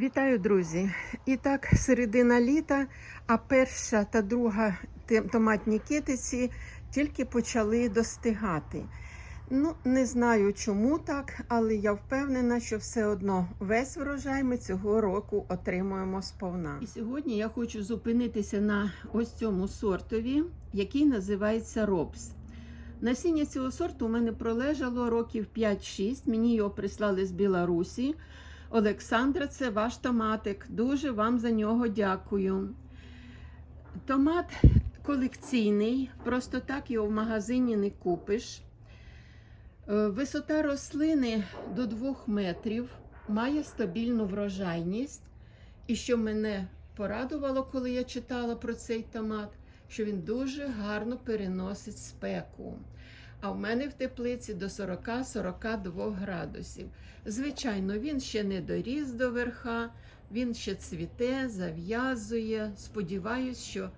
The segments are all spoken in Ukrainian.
Вітаю, друзі! І так, середина літа, а перша та друга томатні китиці тільки почали достигати. Ну, не знаю, чому так, але я впевнена, що все одно весь врожай ми цього року отримуємо сповна. І сьогодні я хочу зупинитися на ось цьому сортові, який називається Робс. Насіння цього сорту у мене пролежало років 5-6. Мені його прислали з Білорусі. Олександра, це ваш томатик. Дуже вам за нього дякую. Томат колекційний, просто так його в магазині не купиш. Е, Висота рослини до 2 метрів, має стабільну врожайність. І що мене порадувало, коли я читала про цей томат, що він дуже гарно переносить спеку. А в мене в теплиці до 40-42 градусів. Звичайно, він ще не доріс до верха, він ще цвіте, зав'язує. Сподіваюсь, що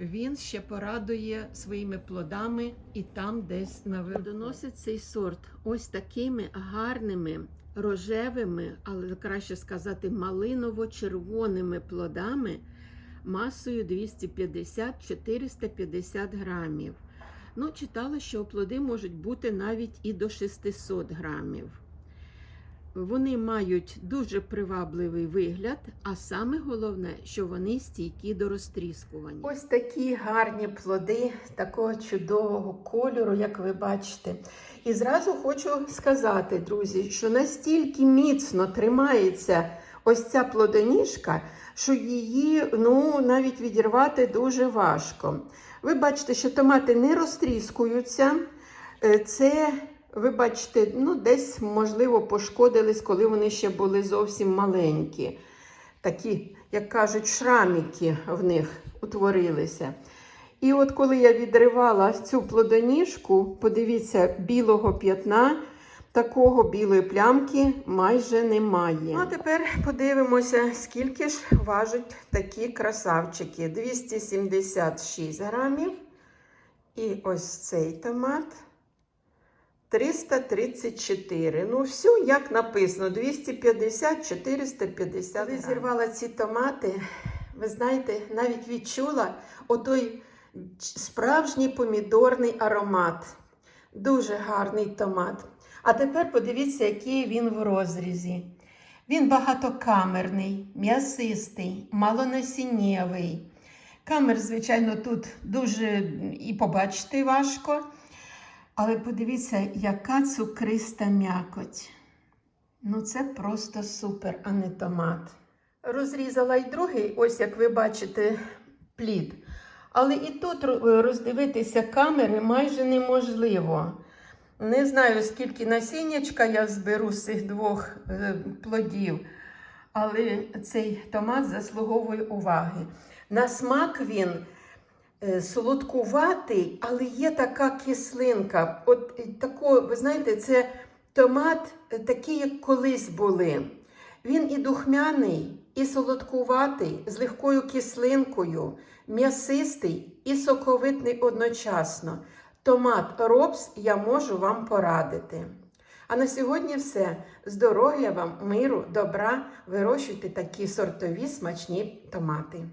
він ще порадує своїми плодами і там десь наверху. Доносить цей сорт ось такими гарними рожевими, але краще сказати, малиново-червоними плодами масою 250-450 грамів. Ну, читала, що плоди можуть бути навіть і до 600 грамів. Вони мають дуже привабливий вигляд, а саме головне, що вони стійкі до розтріскування. Ось такі гарні плоди такого чудового кольору, як ви бачите. І зразу хочу сказати, друзі, що настільки міцно тримається ось ця плодоніжка, що її ну, навіть відірвати дуже важко. Ви бачите, що томати не розтріскуються. Е, Це ви бачите, ну десь, можливо, пошкодились, коли вони ще були зовсім маленькі. Такі, як кажуть, шраміки в них утворилися. І от коли я відривала цю плодоніжку, подивіться, білого п'ятна, такого білої плямки майже немає. Ну, а тепер подивимося, скільки ж важать такі красавчики. 276 грамів. І ось цей томат. 334. Ну, все, як написано, 250, 450. Коли зірвала ці томати, ви знаєте, навіть відчула отой справжній помідорний аромат. Дуже гарний томат. А тепер подивіться, який він в розрізі. Він багатокамерний, м'ясистий, малонасіннєвий. Камер, звичайно, тут дуже і побачити важко. Але подивіться, яка цукриста м'якоть. Ну, це просто супер, а не томат. Розрізала й другий, ось як ви бачите, плід. Але і тут роздивитися камери майже неможливо. Не знаю, скільки насіннячка я зберу з цих двох е, плодів, але цей томат заслуговує уваги. На смак він е, солодкуватий, але є така кислинка. От е, тако, ви знаєте, це томат такий, як колись були. Він і духмяний, і солодкуватий, з легкою кислинкою, м'ясистий і соковитний одночасно. Томат робс я можу вам порадити. А на сьогодні все. Здоров'я вам, миру, добра. Вирощуйте такі сортові смачні томати.